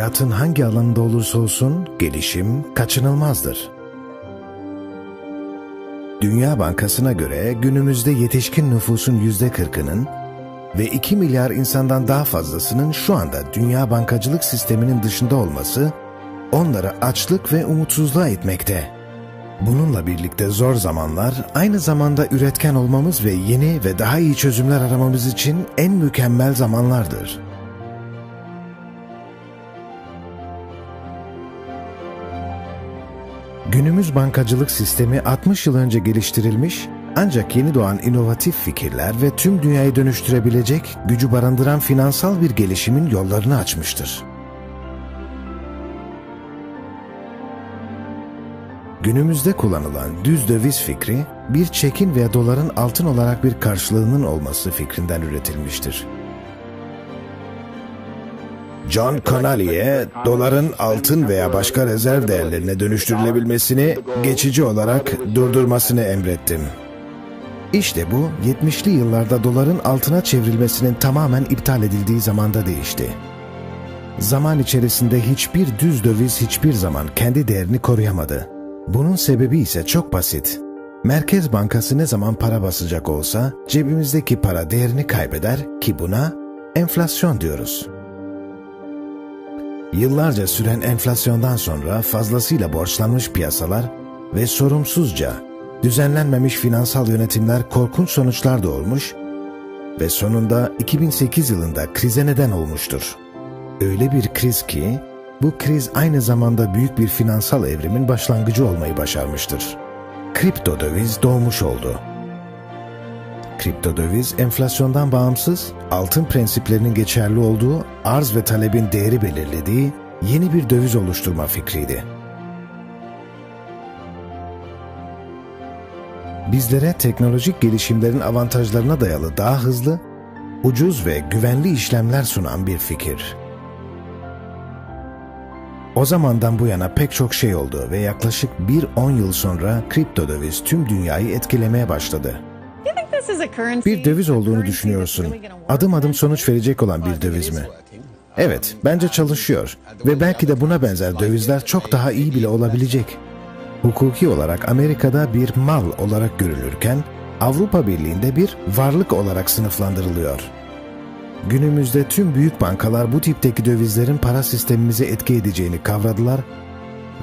Hayatın hangi alanında olursa olsun gelişim kaçınılmazdır. Dünya Bankası'na göre günümüzde yetişkin nüfusun %40'ının ve 2 milyar insandan daha fazlasının şu anda dünya bankacılık sisteminin dışında olması onları açlık ve umutsuzluğa itmekte. Bununla birlikte zor zamanlar aynı zamanda üretken olmamız ve yeni ve daha iyi çözümler aramamız için en mükemmel zamanlardır. Günümüz bankacılık sistemi 60 yıl önce geliştirilmiş ancak yeni doğan inovatif fikirler ve tüm dünyayı dönüştürebilecek gücü barındıran finansal bir gelişimin yollarını açmıştır. Günümüzde kullanılan düz döviz fikri, bir çekin veya doların altın olarak bir karşılığının olması fikrinden üretilmiştir. John Connolly'e doların altın veya başka rezerv değerlerine dönüştürülebilmesini geçici olarak durdurmasını emrettim. İşte bu 70'li yıllarda doların altına çevrilmesinin tamamen iptal edildiği zamanda değişti. Zaman içerisinde hiçbir düz döviz hiçbir zaman kendi değerini koruyamadı. Bunun sebebi ise çok basit. Merkez Bankası ne zaman para basacak olsa cebimizdeki para değerini kaybeder ki buna enflasyon diyoruz. Yıllarca süren enflasyondan sonra fazlasıyla borçlanmış piyasalar ve sorumsuzca düzenlenmemiş finansal yönetimler korkunç sonuçlar doğurmuş ve sonunda 2008 yılında krize neden olmuştur. Öyle bir kriz ki bu kriz aynı zamanda büyük bir finansal evrimin başlangıcı olmayı başarmıştır. Kripto döviz doğmuş oldu. Kripto döviz enflasyondan bağımsız, altın prensiplerinin geçerli olduğu, arz ve talebin değeri belirlediği yeni bir döviz oluşturma fikriydi. Bizlere teknolojik gelişimlerin avantajlarına dayalı daha hızlı, ucuz ve güvenli işlemler sunan bir fikir. O zamandan bu yana pek çok şey oldu ve yaklaşık bir 10 yıl sonra kripto döviz tüm dünyayı etkilemeye başladı. Bir döviz olduğunu düşünüyorsun. Adım adım sonuç verecek olan bir döviz mi? Evet, bence çalışıyor ve belki de buna benzer dövizler çok daha iyi bile olabilecek. Hukuki olarak Amerika'da bir mal olarak görülürken Avrupa Birliği'nde bir varlık olarak sınıflandırılıyor. Günümüzde tüm büyük bankalar bu tipteki dövizlerin para sistemimize etki edeceğini kavradılar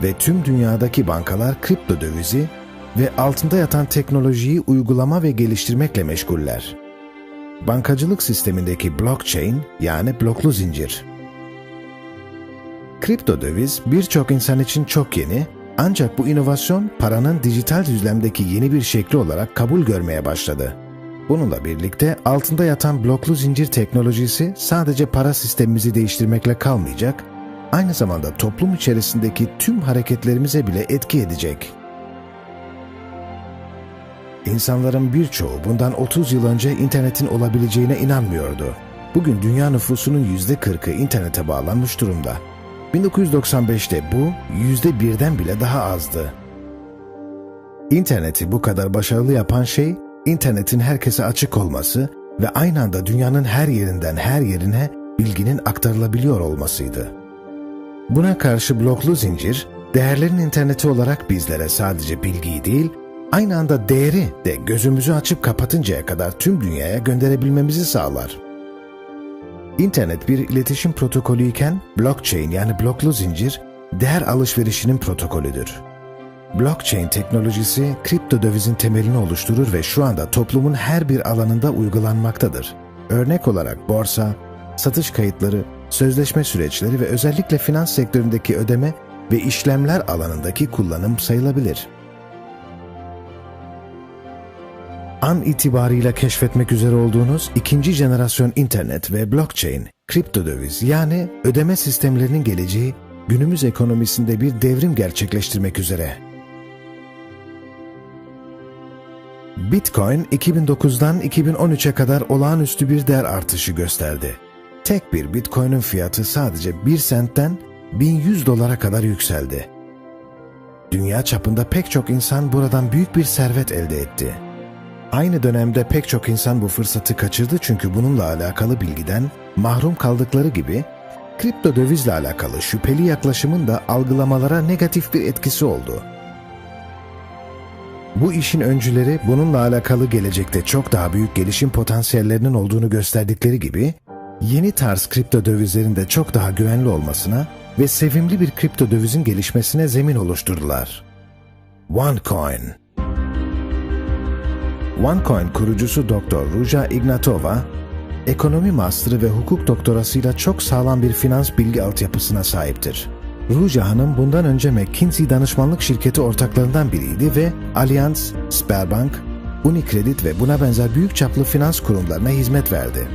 ve tüm dünyadaki bankalar kripto dövizi ve altında yatan teknolojiyi uygulama ve geliştirmekle meşguller. Bankacılık sistemindeki blockchain yani bloklu zincir. Kripto döviz birçok insan için çok yeni ancak bu inovasyon paranın dijital düzlemdeki yeni bir şekli olarak kabul görmeye başladı. Bununla birlikte altında yatan bloklu zincir teknolojisi sadece para sistemimizi değiştirmekle kalmayacak, aynı zamanda toplum içerisindeki tüm hareketlerimize bile etki edecek. İnsanların birçoğu bundan 30 yıl önce internetin olabileceğine inanmıyordu. Bugün dünya nüfusunun %40'ı internete bağlanmış durumda. 1995'te bu %1'den bile daha azdı. İnterneti bu kadar başarılı yapan şey, internetin herkese açık olması ve aynı anda dünyanın her yerinden her yerine bilginin aktarılabiliyor olmasıydı. Buna karşı bloklu zincir, değerlerin interneti olarak bizlere sadece bilgiyi değil, aynı anda değeri de gözümüzü açıp kapatıncaya kadar tüm dünyaya gönderebilmemizi sağlar. İnternet bir iletişim protokolü iken blockchain yani bloklu zincir değer alışverişinin protokolüdür. Blockchain teknolojisi kripto dövizin temelini oluşturur ve şu anda toplumun her bir alanında uygulanmaktadır. Örnek olarak borsa, satış kayıtları, sözleşme süreçleri ve özellikle finans sektöründeki ödeme ve işlemler alanındaki kullanım sayılabilir. An itibarıyla keşfetmek üzere olduğunuz ikinci jenerasyon internet ve blockchain, kripto döviz yani ödeme sistemlerinin geleceği günümüz ekonomisinde bir devrim gerçekleştirmek üzere. Bitcoin 2009'dan 2013'e kadar olağanüstü bir değer artışı gösterdi. Tek bir Bitcoin'in fiyatı sadece 1 sentten 1100 dolara kadar yükseldi. Dünya çapında pek çok insan buradan büyük bir servet elde etti. Aynı dönemde pek çok insan bu fırsatı kaçırdı çünkü bununla alakalı bilgiden mahrum kaldıkları gibi kripto dövizle alakalı şüpheli yaklaşımın da algılamalara negatif bir etkisi oldu. Bu işin öncüleri bununla alakalı gelecekte çok daha büyük gelişim potansiyellerinin olduğunu gösterdikleri gibi, yeni tarz kripto dövizlerin de çok daha güvenli olmasına ve sevimli bir kripto dövizin gelişmesine zemin oluşturdular. OneCoin OneCoin kurucusu Dr. Ruja Ignatova, ekonomi master'ı ve hukuk doktorasıyla çok sağlam bir finans bilgi altyapısına sahiptir. Ruja Hanım bundan önce McKinsey danışmanlık şirketi ortaklarından biriydi ve Allianz, Sberbank, Unicredit ve buna benzer büyük çaplı finans kurumlarına hizmet verdi.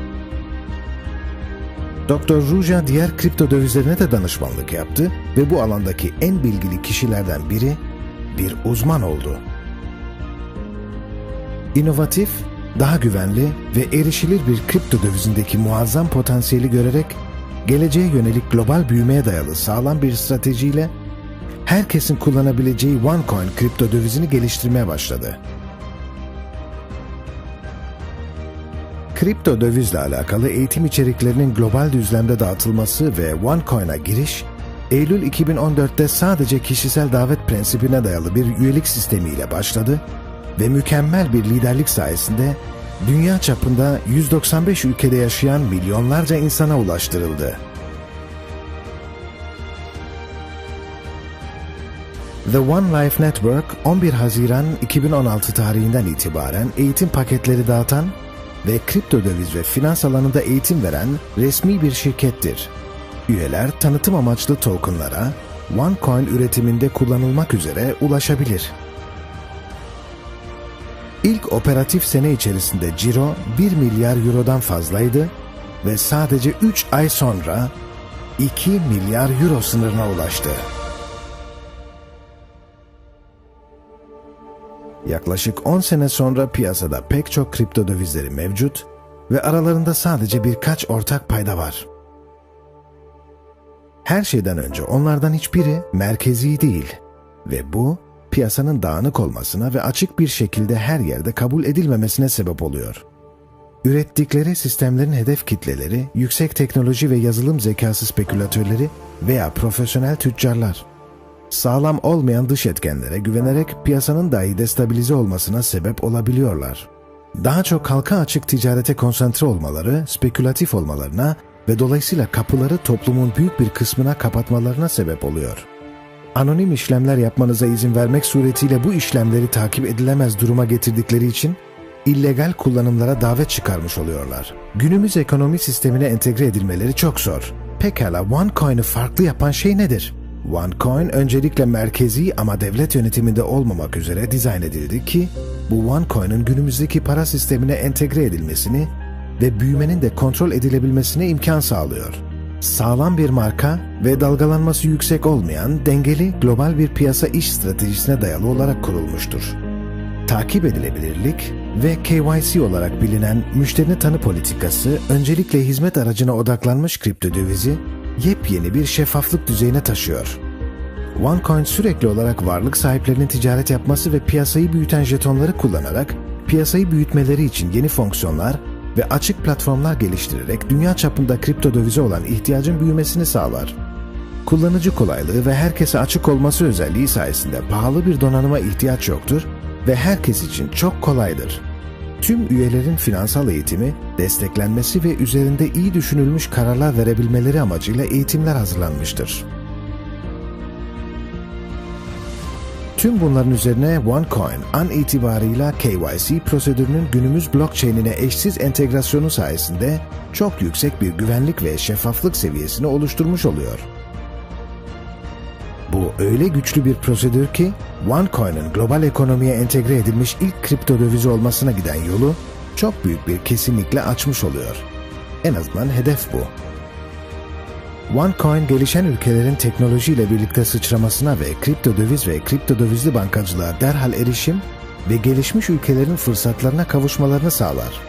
Dr. Ruja diğer kripto dövizlerine de danışmanlık yaptı ve bu alandaki en bilgili kişilerden biri bir uzman oldu. İnovatif, daha güvenli ve erişilir bir kripto dövizindeki muazzam potansiyeli görerek geleceğe yönelik global büyümeye dayalı sağlam bir stratejiyle herkesin kullanabileceği OneCoin kripto dövizini geliştirmeye başladı. Kripto dövizle alakalı eğitim içeriklerinin global düzlemde dağıtılması ve OneCoin'a giriş, Eylül 2014'te sadece kişisel davet prensibine dayalı bir üyelik sistemiyle başladı ve mükemmel bir liderlik sayesinde dünya çapında 195 ülkede yaşayan milyonlarca insana ulaştırıldı. The One Life Network 11 Haziran 2016 tarihinden itibaren eğitim paketleri dağıtan ve kripto döviz ve finans alanında eğitim veren resmi bir şirkettir. Üyeler tanıtım amaçlı tokenlara OneCoin üretiminde kullanılmak üzere ulaşabilir. İlk operatif sene içerisinde ciro 1 milyar eurodan fazlaydı ve sadece 3 ay sonra 2 milyar euro sınırına ulaştı. Yaklaşık 10 sene sonra piyasada pek çok kripto dövizleri mevcut ve aralarında sadece birkaç ortak payda var. Her şeyden önce onlardan hiçbiri merkezi değil ve bu piyasanın dağınık olmasına ve açık bir şekilde her yerde kabul edilmemesine sebep oluyor. Ürettikleri sistemlerin hedef kitleleri, yüksek teknoloji ve yazılım zekası spekülatörleri veya profesyonel tüccarlar. Sağlam olmayan dış etkenlere güvenerek piyasanın dahi destabilize olmasına sebep olabiliyorlar. Daha çok halka açık ticarete konsantre olmaları, spekülatif olmalarına ve dolayısıyla kapıları toplumun büyük bir kısmına kapatmalarına sebep oluyor anonim işlemler yapmanıza izin vermek suretiyle bu işlemleri takip edilemez duruma getirdikleri için illegal kullanımlara davet çıkarmış oluyorlar. Günümüz ekonomi sistemine entegre edilmeleri çok zor. Pekala OneCoin'i farklı yapan şey nedir? OneCoin öncelikle merkezi ama devlet yönetiminde olmamak üzere dizayn edildi ki bu OneCoin'in günümüzdeki para sistemine entegre edilmesini ve büyümenin de kontrol edilebilmesine imkan sağlıyor sağlam bir marka ve dalgalanması yüksek olmayan dengeli global bir piyasa iş stratejisine dayalı olarak kurulmuştur. Takip edilebilirlik ve KYC olarak bilinen müşterini tanı politikası öncelikle hizmet aracına odaklanmış kripto dövizi yepyeni bir şeffaflık düzeyine taşıyor. OneCoin sürekli olarak varlık sahiplerinin ticaret yapması ve piyasayı büyüten jetonları kullanarak piyasayı büyütmeleri için yeni fonksiyonlar ve açık platformlar geliştirerek dünya çapında kripto dövize olan ihtiyacın büyümesini sağlar. Kullanıcı kolaylığı ve herkese açık olması özelliği sayesinde pahalı bir donanıma ihtiyaç yoktur ve herkes için çok kolaydır. Tüm üyelerin finansal eğitimi, desteklenmesi ve üzerinde iyi düşünülmüş kararlar verebilmeleri amacıyla eğitimler hazırlanmıştır. Tüm bunların üzerine OneCoin an itibarıyla KYC prosedürünün günümüz blockchain'ine eşsiz entegrasyonu sayesinde çok yüksek bir güvenlik ve şeffaflık seviyesini oluşturmuş oluyor. Bu öyle güçlü bir prosedür ki OneCoin'in global ekonomiye entegre edilmiş ilk kripto dövizi olmasına giden yolu çok büyük bir kesinlikle açmış oluyor. En azından hedef bu. OneCoin gelişen ülkelerin teknolojiyle birlikte sıçramasına ve kripto döviz ve kripto dövizli bankacılığa derhal erişim ve gelişmiş ülkelerin fırsatlarına kavuşmalarını sağlar.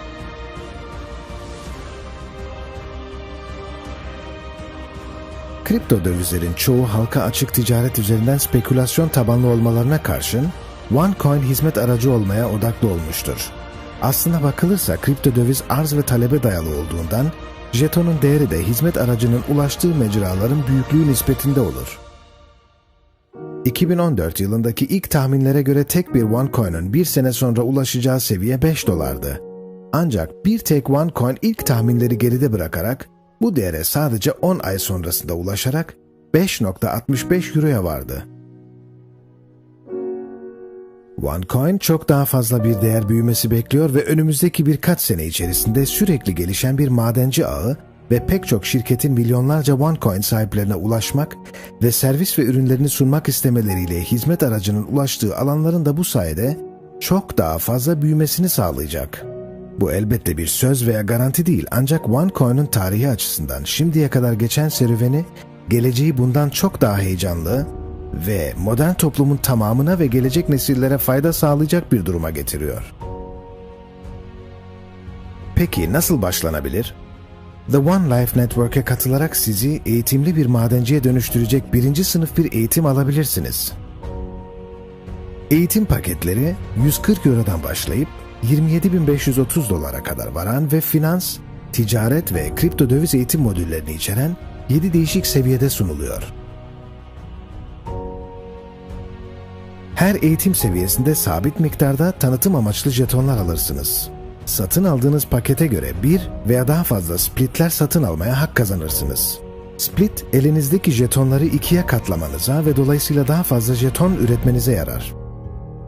Kripto dövizlerin çoğu halka açık ticaret üzerinden spekülasyon tabanlı olmalarına karşın OneCoin hizmet aracı olmaya odaklı olmuştur. Aslına bakılırsa kripto döviz arz ve talebe dayalı olduğundan jetonun değeri de hizmet aracının ulaştığı mecraların büyüklüğü nispetinde olur. 2014 yılındaki ilk tahminlere göre tek bir OneCoin'un bir sene sonra ulaşacağı seviye 5 dolardı. Ancak bir tek OneCoin ilk tahminleri geride bırakarak bu değere sadece 10 ay sonrasında ulaşarak 5.65 Euro'ya vardı. OneCoin çok daha fazla bir değer büyümesi bekliyor ve önümüzdeki birkaç sene içerisinde sürekli gelişen bir madenci ağı ve pek çok şirketin milyonlarca OneCoin sahiplerine ulaşmak ve servis ve ürünlerini sunmak istemeleriyle hizmet aracının ulaştığı alanların da bu sayede çok daha fazla büyümesini sağlayacak. Bu elbette bir söz veya garanti değil ancak OneCoin'un tarihi açısından şimdiye kadar geçen serüveni geleceği bundan çok daha heyecanlı ve modern toplumun tamamına ve gelecek nesillere fayda sağlayacak bir duruma getiriyor. Peki nasıl başlanabilir? The One Life Network'e katılarak sizi eğitimli bir madenciye dönüştürecek birinci sınıf bir eğitim alabilirsiniz. Eğitim paketleri 140 Euro'dan başlayıp 27.530 dolara kadar varan ve finans, ticaret ve kripto döviz eğitim modüllerini içeren 7 değişik seviyede sunuluyor. Her eğitim seviyesinde sabit miktarda tanıtım amaçlı jetonlar alırsınız. Satın aldığınız pakete göre bir veya daha fazla splitler satın almaya hak kazanırsınız. Split, elinizdeki jetonları ikiye katlamanıza ve dolayısıyla daha fazla jeton üretmenize yarar.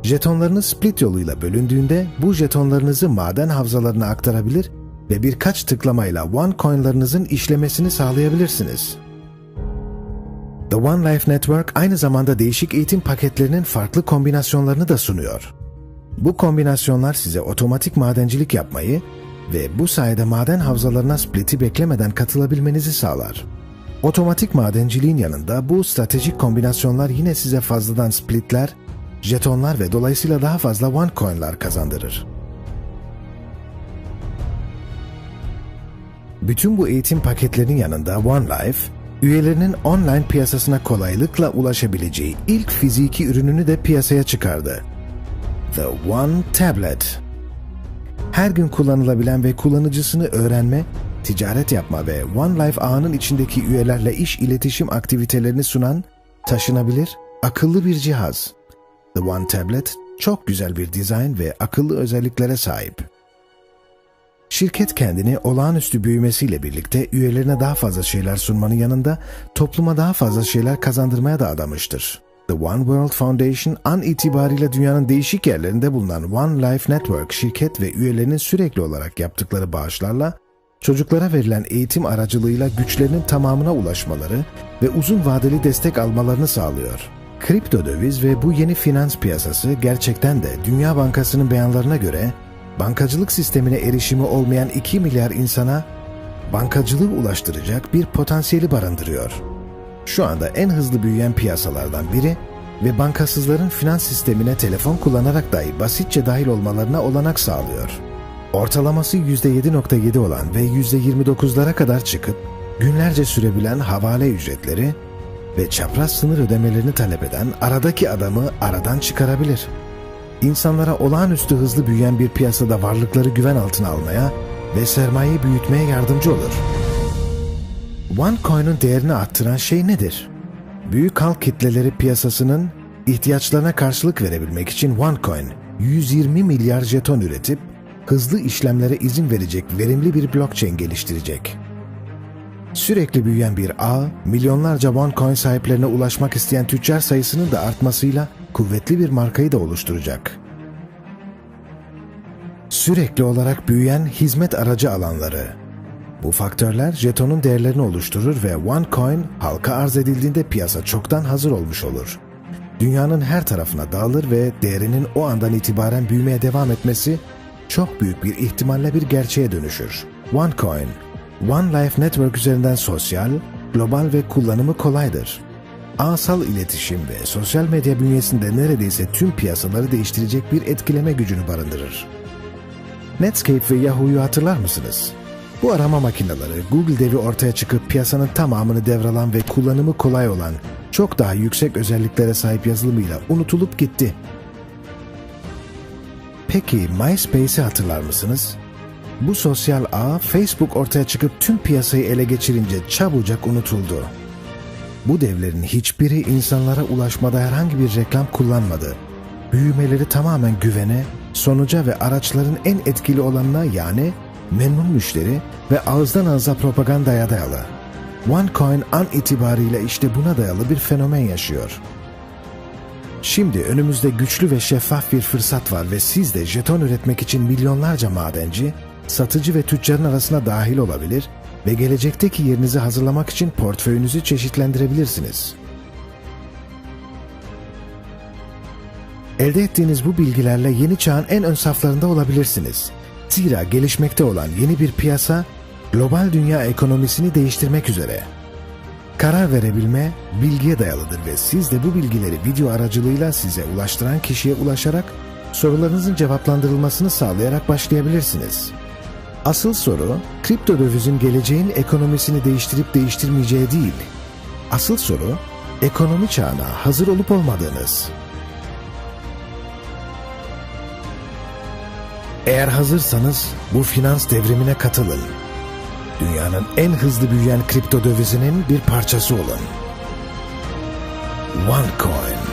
Jetonlarınız split yoluyla bölündüğünde bu jetonlarınızı maden havzalarına aktarabilir ve birkaç tıklamayla OneCoin'larınızın işlemesini sağlayabilirsiniz. The One Life Network aynı zamanda değişik eğitim paketlerinin farklı kombinasyonlarını da sunuyor. Bu kombinasyonlar size otomatik madencilik yapmayı ve bu sayede maden havzalarına split'i beklemeden katılabilmenizi sağlar. Otomatik madenciliğin yanında bu stratejik kombinasyonlar yine size fazladan splitler, jetonlar ve dolayısıyla daha fazla one coin'lar kazandırır. Bütün bu eğitim paketlerinin yanında One Life, üyelerinin online piyasasına kolaylıkla ulaşabileceği ilk fiziki ürününü de piyasaya çıkardı. The One Tablet. Her gün kullanılabilen ve kullanıcısını öğrenme, ticaret yapma ve One Life ağının içindeki üyelerle iş iletişim aktivitelerini sunan, taşınabilir, akıllı bir cihaz. The One Tablet çok güzel bir dizayn ve akıllı özelliklere sahip. Şirket kendini olağanüstü büyümesiyle birlikte üyelerine daha fazla şeyler sunmanın yanında topluma daha fazla şeyler kazandırmaya da adamıştır. The One World Foundation an itibariyle dünyanın değişik yerlerinde bulunan One Life Network şirket ve üyelerinin sürekli olarak yaptıkları bağışlarla çocuklara verilen eğitim aracılığıyla güçlerinin tamamına ulaşmaları ve uzun vadeli destek almalarını sağlıyor. Kripto döviz ve bu yeni finans piyasası gerçekten de Dünya Bankası'nın beyanlarına göre bankacılık sistemine erişimi olmayan 2 milyar insana bankacılığı ulaştıracak bir potansiyeli barındırıyor. Şu anda en hızlı büyüyen piyasalardan biri ve bankasızların finans sistemine telefon kullanarak dahi basitçe dahil olmalarına olanak sağlıyor. Ortalaması %7.7 olan ve %29'lara kadar çıkıp günlerce sürebilen havale ücretleri ve çapraz sınır ödemelerini talep eden aradaki adamı aradan çıkarabilir.'' İnsanlara olağanüstü hızlı büyüyen bir piyasada varlıkları güven altına almaya ve sermayeyi büyütmeye yardımcı olur. OneCoin'un değerini arttıran şey nedir? Büyük halk kitleleri piyasasının ihtiyaçlarına karşılık verebilmek için OneCoin 120 milyar jeton üretip hızlı işlemlere izin verecek verimli bir blockchain geliştirecek. Sürekli büyüyen bir ağ, milyonlarca OneCoin sahiplerine ulaşmak isteyen tüccar sayısının da artmasıyla kuvvetli bir markayı da oluşturacak. Sürekli olarak büyüyen hizmet aracı alanları. Bu faktörler jetonun değerlerini oluşturur ve OneCoin halka arz edildiğinde piyasa çoktan hazır olmuş olur. Dünyanın her tarafına dağılır ve değerinin o andan itibaren büyümeye devam etmesi çok büyük bir ihtimalle bir gerçeğe dönüşür. OneCoin, One Life Network üzerinden sosyal, global ve kullanımı kolaydır. Ağsal iletişim ve sosyal medya bünyesinde neredeyse tüm piyasaları değiştirecek bir etkileme gücünü barındırır. Netscape ve Yahoo'yu hatırlar mısınız? Bu arama makineleri Google devi ortaya çıkıp piyasanın tamamını devralan ve kullanımı kolay olan çok daha yüksek özelliklere sahip yazılımıyla unutulup gitti. Peki MySpace'i hatırlar mısınız? Bu sosyal ağ Facebook ortaya çıkıp tüm piyasayı ele geçirince çabucak unutuldu. Bu devlerin hiçbiri insanlara ulaşmada herhangi bir reklam kullanmadı. Büyümeleri tamamen güvene, sonuca ve araçların en etkili olanına yani memnun müşteri ve ağızdan ağza propagandaya dayalı. OneCoin an itibariyle işte buna dayalı bir fenomen yaşıyor. Şimdi önümüzde güçlü ve şeffaf bir fırsat var ve siz de jeton üretmek için milyonlarca madenci, satıcı ve tüccarın arasına dahil olabilir ve gelecekteki yerinizi hazırlamak için portföyünüzü çeşitlendirebilirsiniz. Elde ettiğiniz bu bilgilerle yeni çağın en ön saflarında olabilirsiniz. Zira gelişmekte olan yeni bir piyasa, global dünya ekonomisini değiştirmek üzere. Karar verebilme, bilgiye dayalıdır ve siz de bu bilgileri video aracılığıyla size ulaştıran kişiye ulaşarak sorularınızın cevaplandırılmasını sağlayarak başlayabilirsiniz. Asıl soru, kripto dövizin geleceğin ekonomisini değiştirip değiştirmeyeceği değil. Asıl soru, ekonomi çağına hazır olup olmadığınız. Eğer hazırsanız bu finans devrimine katılın. Dünyanın en hızlı büyüyen kripto dövizinin bir parçası olun. OneCoin